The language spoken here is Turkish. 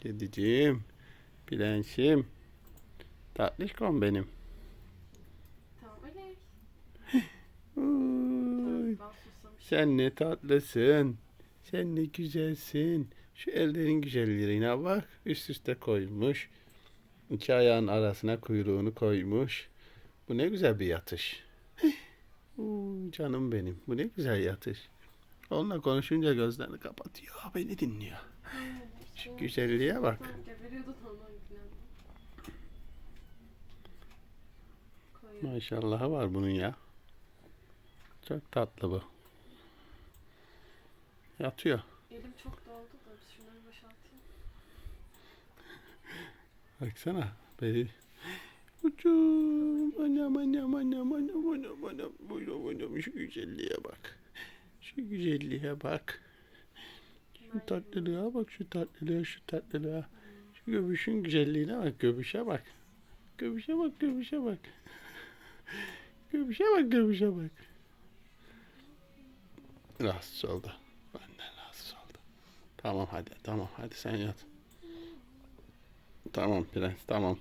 Kediciğim. Prensim. Tatlışkom benim. Tamam öyle. Sen ne tatlısın. Sen ne güzelsin. Şu ellerin güzelliğine bak. Üst üste koymuş. İki ayağın arasına kuyruğunu koymuş. Bu ne güzel bir yatış. Uy, canım benim. Bu ne güzel yatış. Onunla konuşunca gözlerini kapatıyor. Beni dinliyor. Güzelliğe bak. Maşallahı var bunun ya. Çok tatlı bu. Yatıyor. Elim çok doldu da şunları boşaltayım. Baksana. Beni. Uçum. Anam anam anam anam anam anam. Anam anam şu güzelliğe bak. Şu güzelliğe bak. Şu tatlılığa bak şu tatlılığa şu tatlılığa. Şu göbüşün güzelliğine bak göbüşe bak. Göbüşe bak göbüşe bak. Göbüşe bak göbüşe bak. Rahatsız oldu. Benden rahatsız oldu. Tamam hadi tamam hadi sen yat. Tamam prens tamam.